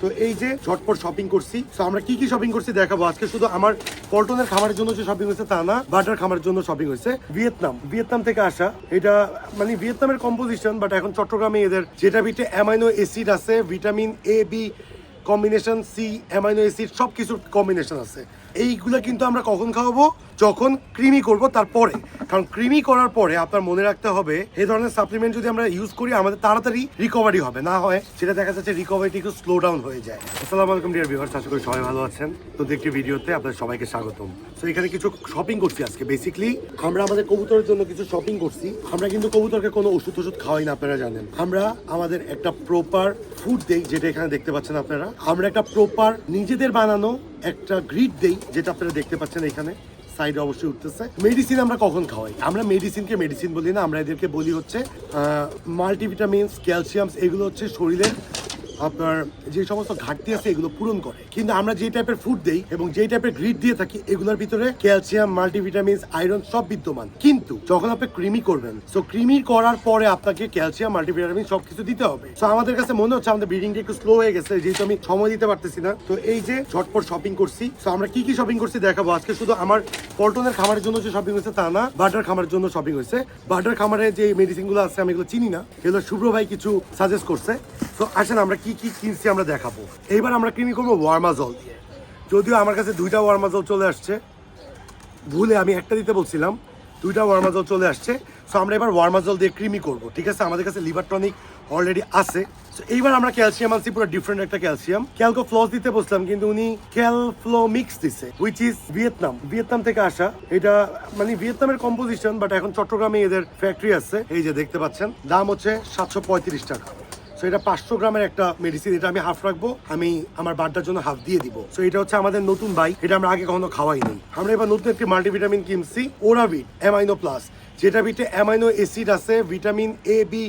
তো এই যে ঝটপট শপিং করছি, তো আমরা কি কি শপিং করছি দেখাবো? আজকে শুধু আমার পল্টনের খামারের জন্য যে শপিং হয়েছে তা না বাটার খামারের জন্য শপিং হয়েছে। ভিয়েতনাম ভিয়েতনাম থেকে আসা। এটা মানে ভিয়েতনামের কম্পোজিশন বাট এখন চট্টগ্রামে এদের যেটা ভিটে অ্যামাইনো অ্যাসিড আছে vitamin A B combination C amino acid সব কিছুর কম্বিনেশন আছে। এইগুলো কিন্তু আমরা কখন খাওয়াবো? যখন ক্রিমি করব তারপরে। কারণ ক্রিমি করার পরে আপনার মনে রাখতে হবে এই ধরনের সাপ্লিমেন্ট যদি আমরা ইউজ করি, আমাদের তাড়াতাড়ি রিকভারি হবে। না হয় সেটা দেখা যাচ্ছে রিকভারিটি একটু স্লো ডাউন হয়ে যায়। আসসালামু আলাইকুম ডিয়ার ভিউয়ার্স আশা করি সবাই ভালো আছেন। তো একটি ভিডিওতে আপনাদের সবাইকে স্বাগতম। তো এখানে কিছু শপিং করছি আজকে বেসিকলি আমরা আমাদের কবুতরের জন্য কিছু শপিং করছি। আমরা কিন্তু কবুতরকে কোনো ওষুধ ওষুধ খাওয়াই না, আপনারা জানেন। আমরা আমাদের একটা প্রপার ফুড দেই, যেটা এখানে দেখতে পাচ্ছেন আপনারা। আমরা একটা প্রপার নিজেদের বানানো একটা গ্রিড দেই, যেটা আপনারা দেখতে পাচ্ছেন এখানে। সাইডে অবশ্যই উঠতেছে। মেডিসিন আমরা কখন খাওয়াই? আমরা মেডিসিনকে মেডিসিন বলি না, আমরা এদেরকে বলি হচ্ছে মাল্টিভিটামিনস ক্যালসিয়ামস এগুলো হচ্ছে শরীরের আপনার যে সমস্ত ঘাটতি আছে এগুলো পূরণ করে। কিন্তু আমরা যে টাইপের ফুড দেই এবং যে টাইপের গ্রিড দিয়ে থাকি, এগুলোর ভিতরে ক্যালসিয়াম মাল্টিভিটামিন আয়রন সব বিদ্যমান। কিন্তু যখন আপনি ক্রিমি করবেন সো ক্রিমি করার পরে আপনাকে ক্যালসিয়াম মাল্টিভিটামিন সব কিছু দিতে হবে। সো আমাদের কাছে মনে হচ্ছে আমাদের ব্রিডিংটা একটু স্লো হয়ে গেছে, যেহেতু আমি সময় দিতে পারতেছি না। তো এই যে ঝটপট শপিং করছি সো আমরা কি কি শপিং করছি দেখাবো। আজকে শুধু আমার পল্টনের খামারের জন্য যে শপিং হয়েছে তা না বাটার খামারের জন্য শপিং হয়েছে। বাটার খামারে যে মেডিসিনগুলো আছে, আমি এগুলো চিনি না। এগুলো শুভ্র ভাই কিছু সাজেস্ট করছে। তো আসেন, আমরা কি কি কিনছি আমরা দেখাবো। এইবার আমরা ক্রিমি করব ওয়ার্মাজল দিয়ে। যদিও আমার কাছে দুইটা ওয়ার্মাজল চলে আসছে। ভুলে আমি একটা দিতে বলছিলাম, দুইটা ওয়ার্মাজল চলে আসছে। সো আমরা এবার ওয়ার্মাজল দিয়ে ক্রিমি করব, ঠিক আছে? আমাদের কাছে লিভার টনিক অলরেডি আছে। সো এইবার আমরা ক্যালসিয়াম আনছি, পুরো ডিফারেন্ট একটা ক্যালসিয়াম ক্যালকো ফ্লস দিতে বসলাম, কিন্তু উনি ক্যালফ্লো মিক্স দিছে হুইচ ইজ ভিয়েতনাম ভিয়েতনাম থেকে আসা। এটা মানে ভিয়েতনামের কম্পোজিশন বাট এখন চট্টগ্রামে এদের ফ্যাক্টরি আছে। এই যে দেখতে পাচ্ছেন, দাম হচ্ছে সাতশো পঁয়ত্রিশ টাকা। সো এটা পাঁচশো গ্রামের একটা মেডিসিন এটা আমি হাফ রাখব, আমি আমার বার্থডার জন্য হাফ দিয়ে দিব। সো এটা হচ্ছে আমাদের নতুন বাইক এটা আমরা আগে কখনো খাওয়াই নেই। আমরা এবার নতুন একটি মাল্টিভিটামিন কিনছি ওরাভিট অ্যামাইনো প্লাস যেটা ভিটে অ্যামাইনো অ্যাসিড আছে vitamin A B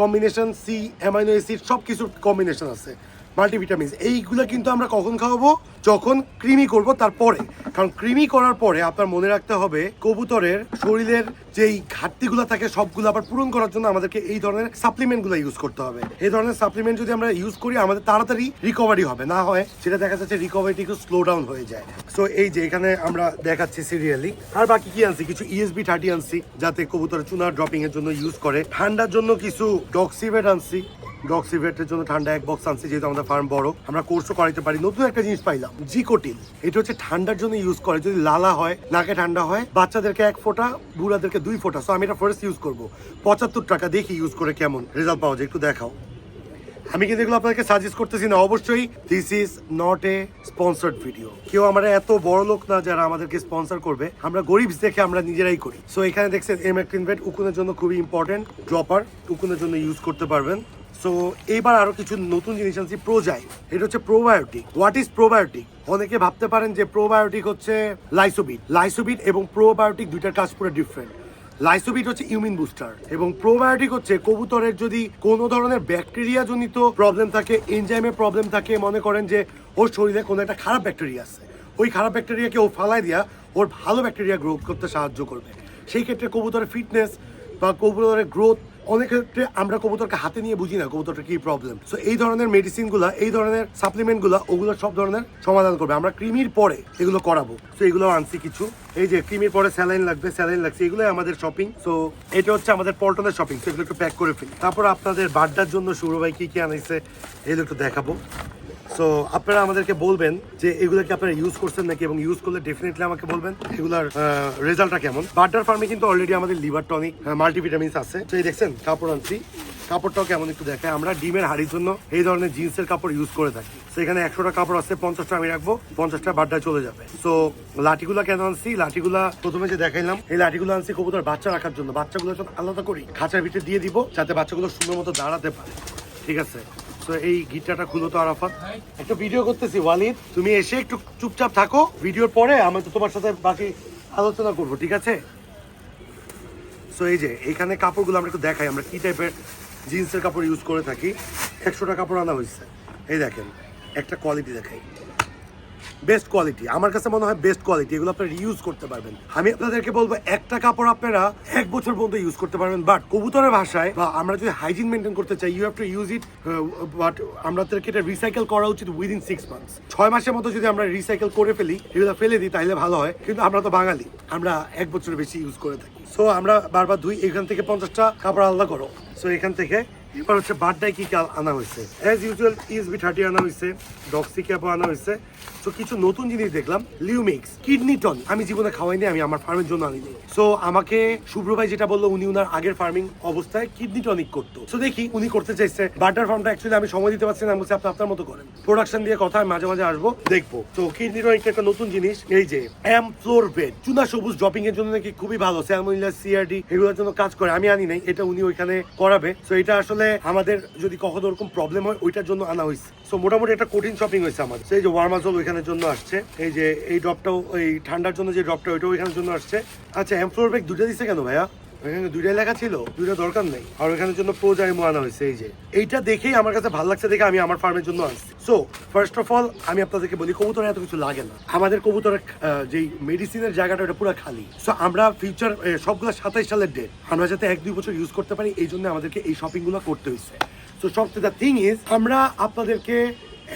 combination C amino acid সব কিছুর কম্বিনেশন আছে। মাল্টিভিটামিনস এইগুলো কিন্তু আমরা কখন খাওয়াবো? যখন ক্রিমি করব, তারপরে। কারণ ক্রিমি করার পরে আপনার মনে রাখতে হবে, কবুতরের শরীরের যেই ঘাটতিগুলো থাকে, সবগুলো আবার পূরণ করার জন্য আমাদেরকে এই ধরনের সাপ্লিমেন্টগুলো ইউজ করতে হবে। এই ধরনের সাপ্লিমেন্ট যদি আমরা ইউজ করি, আমাদের তাড়াতাড়ি রিকভারি হবে। না হয় সেটা দেখা যাচ্ছে রিকভারিটি একটু স্লো ডাউন হয়ে যায়। সো এই যে এখানে আমরা দেখাচ্ছি সিরিয়ালি আর বাকি কি আনছি? কিছু ইএসবি থার্টি আনছি, যাতে কবুতরের চুনা ড্রপিং এর জন্য ইউজ করে। ঠান্ডার জন্য কিছু ডক্সিভেট আনছি। ডক্সিভেটের জন্য ঠান্ডা এক বক্স আনছি, যেহেতু আমাদের ফার্ম বড়। আমরা কোর্সও করাইতে পারি, নতুন একটা জিনিস পাইলাম জিকোটিল এটা হচ্ছে ঠান্ডার জন্য ইউজ করে, যদি লালা হয়, নাকে ঠান্ডা হয়, বাচ্চাদেরকে এক ফোঁটা, বুড়াদেরকে দুই ফোঁটা। সো আমি এটা ফার্স্ট ইউজ করব। পঁচাত্তর টাকা দেখি ইউজ করে কেমন রেজাল্ট পাওয়া যায়, একটু দেখাও। আমি কিন্তু এগুলো আপনাদেরকে সাজেস্ট করতেছি না, অবশ্যই this is not a sponsored video কেউ আমরা এত বড় লোক না যারা আমাদেরকে স্পন্সর করবে, আমরা গরিব দেখে আমরা নিজেরাই করি। সো এখানে দেখছেন এম ভেট উকুনের জন্য খুবই ইম্পর্টেন্ট ড্রপার উকুনের জন্য ইউজ করতে পারবেন। সো এইবার আরও কিছু নতুন জিনিস আনছি প্রোজাই এটা হচ্ছে প্রোবায়োটিক হোয়াট ইজ প্রোবায়োটিক অনেকে ভাবতে পারেন যে প্রোবায়োটিক হচ্ছে লাইসোবিট লাইসোবিট এবং প্রোবায়োটিক দুইটার কাজ পুরো ডিফারেন্ট লাইসোবিট হচ্ছে ইমিউন বুস্টার এবং প্রোবায়োটিক হচ্ছে কবুতরের যদি কোনো ধরনের ব্যাকটেরিয়া জনিত প্রবলেম থাকে এনজাইমের প্রবলেম থাকে, মনে করেন যে ওর শরীরে কোনো একটা খারাপ ব্যাকটেরিয়া আছে, ওই খারাপ ব্যাকটেরিয়াকে ও ফালাই দিয়া ওর ভালো ব্যাকটেরিয়া গ্রোথ করতে সাহায্য করবে। সেই ক্ষেত্রে কবুতরের ফিটনেস বা কবুতরের গ্রোথ অনেক ক্ষেত্রে আমরা কবুতরকে হাতে নিয়ে বুঝি না কবুতরটা কি প্রবলেম সো এই ধরনের মেডিসিনগুলা, এই ধরনের সাপ্লিমেন্ট সাপ্লিমেন্টগুলো ওগুলো সব ধরনের সমাধান করবে। আমরা ক্রিমির পরে এগুলো করাবো। তো এগুলো আনছি কিছু। এই যে ক্রিমির পরে স্যালাইন লাগবে, স্যালাইন লাগছে এগুলো আমাদের শপিং সো এটা হচ্ছে আমাদের পল্টনের শপিং সো এগুলো একটু প্যাক করে ফেলি। তারপর আপনাদের বাড্ডার জন্য সৌরভাই কি কি আনাইছে এগুলো একটু দেখাবো। সো আপনারা আমাদেরকে বলবেন যে এগুলো কি আপনারা ইউজ করছেন নাকি এবং ইউজ করলে ডেফিনেটলি আমাকে বলবেন এগুলার রেজাল্টটা কেমন। বাটার ফার্মে কিন্তু অলরেডি আমাদের লিভার টনিক মাল্টিভিটামিনস আছে। তো এই দেখছেন, কাপড় আনছি। কাপড়টাও কেমন একটু দেখায়। আমরা ডিমের হাড়ির জন্য এই ধরনের জিন্সের কাপড় ইউজ করে থাকি। তো এখানে একশোটা কাপড় আছে, পঞ্চাশটা আমি রাখব, পঞ্চাশটা বাড্ডায় চলে যাবে। তো লাঠিগুলা কেন আনছি? লাঠিগুলা প্রথমে যে দেখাইলাম, এই লাঠিগুলো আনছি কবুতর বাচ্চা রাখার জন্য। বাচ্চাগুলো সব আলাদা করি, খাঁচার ভিতরে দিয়ে দিব, যাতে বাচ্চাগুলো সুন্দর মতো দাঁড়াতে পারে। ঠিক আছে? তো এই গিটারটা খুলো তো আরাফাত। একটা ভিডিও করতেছি ওয়ালিদ তুমি এসে একটু চুপচাপ থাকো। ভিডিওর পরে আমি তো তোমার সাথে বাকি আলোচনা করব, ঠিক আছে? সো এই যে এখানে কাপড়গুলো আমরা একটু দেখাই, আমরা কী টাইপের জিন্সের কাপড় ইউজ করে থাকি। একশোটা কাপড় আনা হয়েছে। এই দেখেন, একটা কোয়ালিটি দেখাই। বেস্ট কোয়ালিটি আমার কাছে মনে হয় বেস্ট কোয়ালিটি এগুলো আপনারা ইউজ করতে পারবেন। আমি আপনাদেরকে বলব, একটা কাপড় আপনারা এক বছর পর্যন্ত ইউজ করতে পারবেন বাট কবুতরের ভাষায় বা আমরা যদি হাইজিন মেনটেন করতে চাই you have to use it but আমাদেরকে এটা রিসাইকেল করা উচিত উইদিন সিক্স মান্থস ছয় মাসের মতো যদি আমরা রিসাইকেল করে ফেলি, এগুলো ফেলে দিই, তাহলে ভালো হয়। কিন্তু আমরা তো বাঙালি, আমরা এক বছরের বেশি ইউজ করে থাকি। সো আমরা বারবার দুই, এখান থেকে পঞ্চাশটা কাপড় আলাদা করো। সো এখান থেকে, এবার হচ্ছে বাড্ডায় কি কাল আনা হয়েছে। অ্যাজ ইউজুয়াল ইএসবি থার্টি আনা হয়েছে ডক্সি ক্যাপও আনা হয়েছে। তো কিছু নতুন জিনিস দেখলাম লিউমিক্স কিডনি টন আমি জীবনে খাওয়াইনি, আমি আমার ফার্মের জন্য আনিনি। সো আমাকে শুভ্র ভাই যেটা বলল, উনি উনার আগের ফার্মিং অবস্থায় কিডনি টনিক করতো। সো দেখি উনি করতে চাইছে। বাটার ফার্মটা অ্যাকচুয়ালি আমি সময় দিতে পারছি না বলছি, আপনি আপনার মতো করেন। প্রোডাকশন দিয়ে কথা, আমি মাঝে মাঝে আসব, দেখব। তো কিডনি টনিকটা একটা নতুন জিনিস, এই যে এম ফ্লোর বেড চুনা সবুজ ড্রপিং এর জন্য নাকি খুবই ভালো স্যালমোনিলা সিআরডি এগুলোর জন্য কাজ করে। আমি আনি নাই, এটা উনি ওইখানে করাবে। সো এটা আসলে আমাদের যদি কখনো ওরকম প্রবলেম হয়, ওইটার জন্য আনা হয়েছে। সো মোটামুটি একটা কঠিন শপিং হয়েছে আমার সেই যে ওয়ার্মাজল ওইখানের জন্য আসছে। এই যে এই ড্রপটাও, এই ঠান্ডার জন্য যে ড্রপটা, ওইটাও ওইখানের জন্য আসছে। আচ্ছা এম ফ্লোর ব্যাগ দুটো দিচ্ছে কেন ভাইয়া? এখানে দুইটা লেখা ছিল, দুইটা দরকার নেই। আর ওখানের জন্য প্রো জাইমো আনা হয়েছে, এই যে। এইটা দেখেই আমার কাছে ভালো লাগছে দেখে আমি আমার ফার্মের জন্য আসছি। সো ফার্স্ট অফ অল আমি আপনাদেরকে বলি, কবুতরে এত কিছু লাগে না। আমাদের কবুতরের যেই মেডিসিনের জায়গাটা, ওটা পুরো খালি। সো আমরা ফিউচার সবগুলো সাতাইশ সালের ডেট আমরা যাতে এক দুই বছর ইউজ করতে পারি, এই জন্য আমাদেরকে এই শপিংগুলো করতে হয়েছে। সো সব থিং ইজ আমরা আপনাদেরকে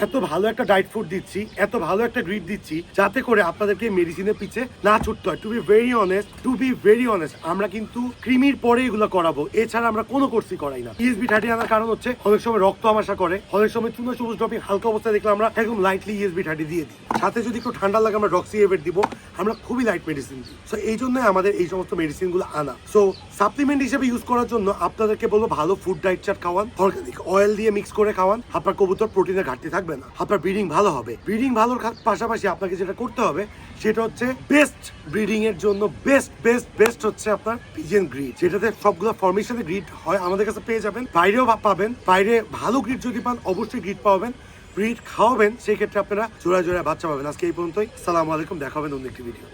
এত ভালো একটা ডায়েট ফুড দিচ্ছি, এত ভালো একটা গ্রিড দিচ্ছি, যাতে করে আপনাদেরকে মেডিসিনের পিছে না ছুটতে হয়। To be very honest to be very honest আমরা কিন্তু ক্রিমির পরে এগুলো করাবো। এছাড়া আমরা কোনো কোর্সই করাই না। ইএসবি থার্টি আনার কারণ হচ্ছে, অনেক সময় রক্ত আমাশা করে, অনেক সময় চুনো সবুজ ড্রপিং হালকা অবস্থায় দেখলে আমরা একদম লাইটলি ইএসবি থার্টি দিয়ে দিই। সাথে যদি একটু ঠান্ডা লাগে, আমরা ডক্সি এভেট দিব, আমরা খুবই লাইট মেডিসিন দিই। সো এই জন্যই আমাদের এই সমস্ত মেডিসিনগুলো আনা। সো সাপ্লিমেন্ট হিসেবে ইউজ করার জন্য আপনাদেরকে বলব, ভালো ফুড ডায়েট চার্ট খাওয়ান অর্গানিক অয়েল দিয়ে মিক্স করে খাওয়ান। আপনার কবুতর প্রোটিনের ঘাটতি থাকবে না। আপনার ব্রিডিং ভালো হবে। ব্রিডিং ভালোর পাশাপাশি আপনাকে যেটা করতে হবে, সেটা হচ্ছে বেস্ট ব্রিডিং এর জন্য বেস্ট বেস্ট বেস্ট হচ্ছে আপনার পিজেন গ্রিড যেটাতে সবগুলো ফর্মেশনে গ্রিড হয়, আমাদের কাছে পেয়ে যাবেন। বাইরেও পাবেন, বাইরে ভালো গ্রিড যদি পান, অবশ্যই গ্রিড পাবেন ব্রিড খাওয়াবেন সেই ক্ষেত্রে আপনারা জোড়া জোড়া বাচ্চা পাবেন। আজকে এই পর্যন্তই। সালাম আলাইকুম দেখাবেন অন্য একটি ভিডিও